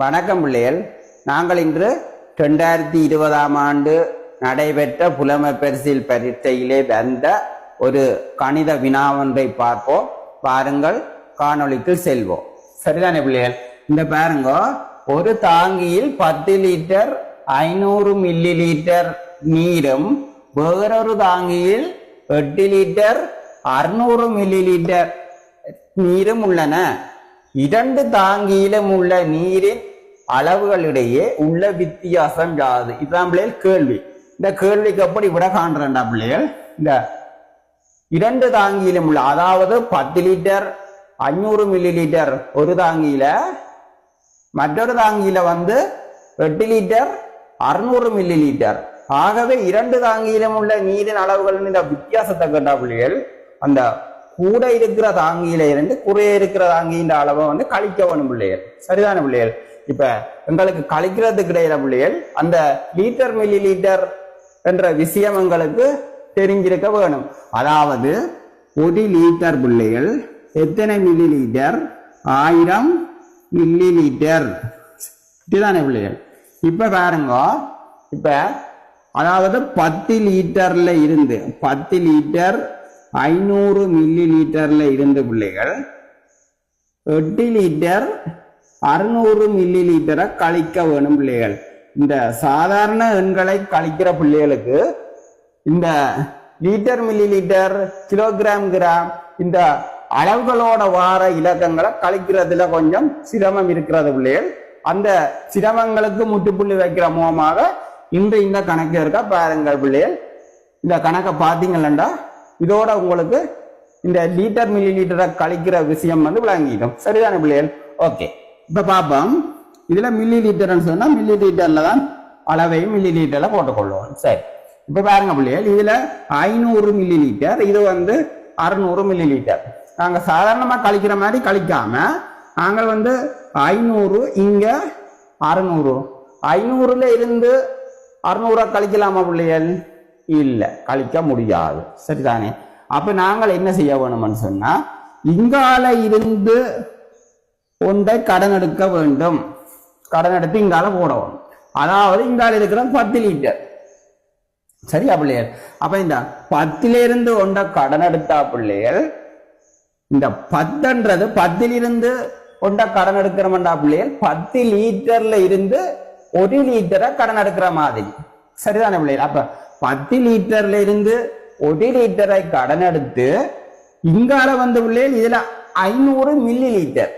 வணக்கம் பிள்ளைகள். நாங்கள் இன்று ரெண்டாயிரத்தி இருபதாம் ஆண்டு நடைபெற்ற புலமை பரிசில் பரீட்சையிலே வந்த ஒரு கணித வினாவொன்றை பார்ப்போம். பாருங்கள் காணொளிக்கு செல்வோம். சரிதானே பிள்ளைகள்? இந்த பாருங்க ஒரு தாங்கியில் பத்து லிட்டர் ஐநூறு மில்லி லிட்டர் நீரும் வேறொரு தாங்கியில் எட்டு லிட்டர் அறுநூறு மில்லி லிட்டர் நீரும் உள்ளன. இரண்டு தாங்கியிலும் உள்ள நீரின் அளவுகளிடையே உள்ள வித்தியாசம் யாது? இதுதான் பிள்ளைகள் கேள்வி. இந்த கேள்விக்கு எப்படி விட காண்றா பிள்ளைகள்? இந்த இரண்டு தாங்கியிலும் உள்ள அதாவது பத்து லிட்டர் அஞ்சூறு மில்லி லிட்டர் ஒரு தாங்கியில மற்றொரு தாங்கியில வந்து எட்டு லிட்டர் அறுநூறு மில்லி லிட்டர் ஆகவே இரண்டு தாங்கியிலும் உள்ள நீரின் அளவுகள் இந்த வித்தியாசத்தை கேட்டா பிள்ளைகள் அந்த கூட இருக்கிற தாங்கியில இருந்து குறைய இருக்கிற தாங்கியின் அளவை வந்து கழிக்க வேணும் பிள்ளைகள். சரிதான பிள்ளைகள்? இப்ப எங்களுக்கு கழிக்கிறதுக்கு இடையில பிள்ளைகள். அந்த லீட்டர் மில்லி லீட்டர் என்ற விஷயம் எங்களுக்கு தெரிஞ்சிருக்க வேணும். அதாவது ஒரு லீட்டர் பிள்ளைகள் எத்தனை மில்லி லீட்டர் ஆயிரம் மில்லி லீட்டர் இதுதானே பிள்ளைகள். இப்ப பாருங்க. இப்ப அதாவது பத்து லீட்டர்ல இருந்து பத்து லீட்டர் ஐநூறு மில்லி லீட்டர்ல இருந்து பிள்ளைகள் எட்டு லிட்டர் அறுநூறு மில்லி லிட்டரை கழிக்க வேணும் பிள்ளைகள். இந்த சாதாரண எண்களை கழிக்கிற பிள்ளைகளுக்கு இந்த litre millilitre kilogram gram இந்த அளவுகளோட வார இலக்கங்களை கழிக்கிறதுல கொஞ்சம் சிரமம் இருக்கிறது பிள்ளைகள். அந்த சிரமங்களுக்கு முட்டுப்புள்ளி வைக்கிற மூலமாக இன்று இந்த கணக்கு இருக்கா? பாருங்கள் பிள்ளைகள். இந்த கணக்கை பார்த்தீங்களா இதோட உங்களுக்கு இந்த லிட்டர் மில்லி லிட்டரை கழிக்கிற விஷயம் வந்து விளங்கிடும். சரிதானே பிள்ளைகள்? ஓகே. இப்போ பார்ப்போம் இதில் மில்லி லிட்டர்னு சொன்னால் மில்லி லிட்டர்ல தான் அளவையும் மில்லி லீட்டரில் போட்டுக்கொள்வோம். சரி. இப்போ பாருங்க பிள்ளைகள் இதில் ஐநூறு மில்லி லிட்டர் இது வந்து அறுநூறு மில்லி லிட்டர் நாங்கள் சாதாரணமாக கழிக்கிற மாதிரி கழிக்காம நாங்கள் வந்து ஐநூறு இங்கே அறுநூறு. ஐநூறுல இருந்து அறுநூறுவா கழிக்கலாமா பிள்ளைகள் இல்லை கழிக்க முடியாது. சரிதானே? அப்போ நாங்கள் என்ன செய்ய வேணும்னு சொன்னால் இங்கால இருந்து ஒன்றை கடன் எடுக்க வேண்டும். கடன் எடுத்து இங்கால போடவும். அதாவது இங்கால இருக்கிற பத்து லிட்டர் சரியா பிள்ளைகள் அப்ப இந்த பத்துல இருந்து ஒன்றை கடன் எடுத்தா பிள்ளைகள் இந்த பத்துன்றது பத்திலிருந்து ஒன்றை கடன் எடுக்கிறோம்டா பிள்ளைகள் பத்து லிட்டர்ல இருந்து ஒரு லிட்டரை கடன் எடுக்கிற மாதிரி. சரிதானே பிள்ளைகள் அப்ப பத்து லிட்டர்ல இருந்து ஒரு லிட்டரை கடன் எடுத்து இங்கால வந்து பிள்ளைகள் இதுல ஐநூறு மில்லி லிட்டர்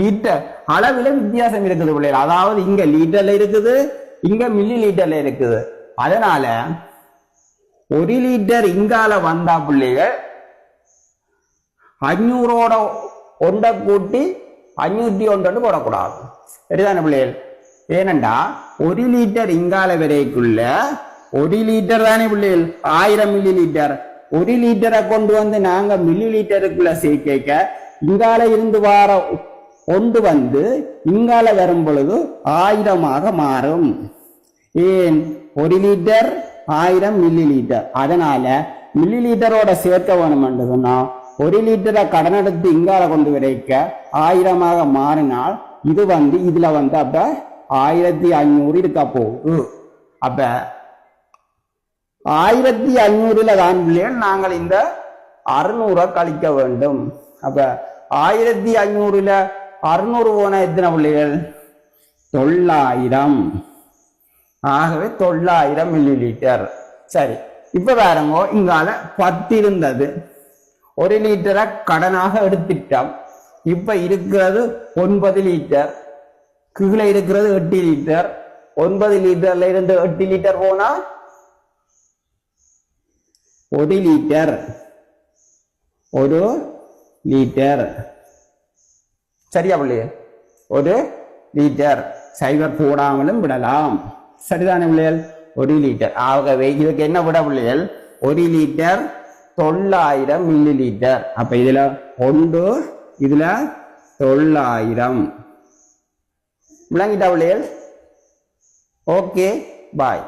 லிட்டர் அளவுல வித்தியாசம் இருக்குது பிள்ளைகள். அதாவது இங்க லிட்டர்ல இருக்குது இங்க மில்லி லிட்டர்ல இருக்குது. அதனால ஒரு லிட்டர் இங்கால வந்தா பிள்ளைகள் அஞ்சூறோட ஒன்றை கூட்டி அஞ்சூத்தி ஒன்று போடக்கூடாது. சரிதான பிள்ளைகள்? ஏனண்டா ஒரு லிட்டர் இங்கால வரைக்குள்ள ஒரு லிட்டர் தானே பிள்ளைகள்? ஆயிரம் மில்லி லிட்டர் ஒரு லிட்டரை கொண்டு வந்து நாங்க மில்லி லிட்டருக்குள்ள சேர்க்க இங்கால இருந்து வார கொண்டு வந்து இங்கால வரும் பொழுது ஆயிரமாக மாறும். ஏன்? ஒரு லிட்டர் ஆயிரம் மில்லி லிட்டர் அதனால மில்லி லிட்டரோட சேர்க்க வேணும் என்று ஒரு லிட்டரை கடன் எடுத்து இங்கால கொண்டு விடைக்க ஆயிரமாக மாறினால் இது வந்து இதுல வந்து அப்ப ஆயிரத்தி ஐநூறு இருக்க போகுது அப்ப ஆயிரத்தி ஐநூறுல தான் நாங்கள் இந்த அறுநூறை கழிக்க வேண்டும். அப்ப ஆயிரத்தி ஐநூறுல அறுநூறு போன எத்தனை புள்ளிகள்? தொள்ளாயிரம். ஆகவே தொள்ளாயிரம் மில்லி லிட்டர் சரி இப்ப பாருங்க இங்கால பத்து இருந்தது ஒரு லிட்டரை கடனாக எடுத்துட்டோம் இப்ப இருக்கிறது ஒன்பது லிட்டர் கீழே இருக்கிறது எட்டு லிட்டர் ஒன்பது லிட்டர்ல இருந்து எட்டு லிட்டர் போனா ஒரு லிட்டர் ஒரு லிட்டர் சரியா பிள்ளையே? ஒரு லிட்டர் சைவர் போடாமலும் விடலாம். சரிதானே பிள்ளைகள் ஒரு லிட்டர் ஆகவே இதுக்கு என்ன விட பிள்ளைகள் ஒரு லிட்டர் தொள்ளாயிரம் மில்லி லிட்டர் அப்ப இதுல ஒன்று இதுல தொள்ளாயிரம். விளங்கிட்டா பிள்ளைகள் ஓகே பாய்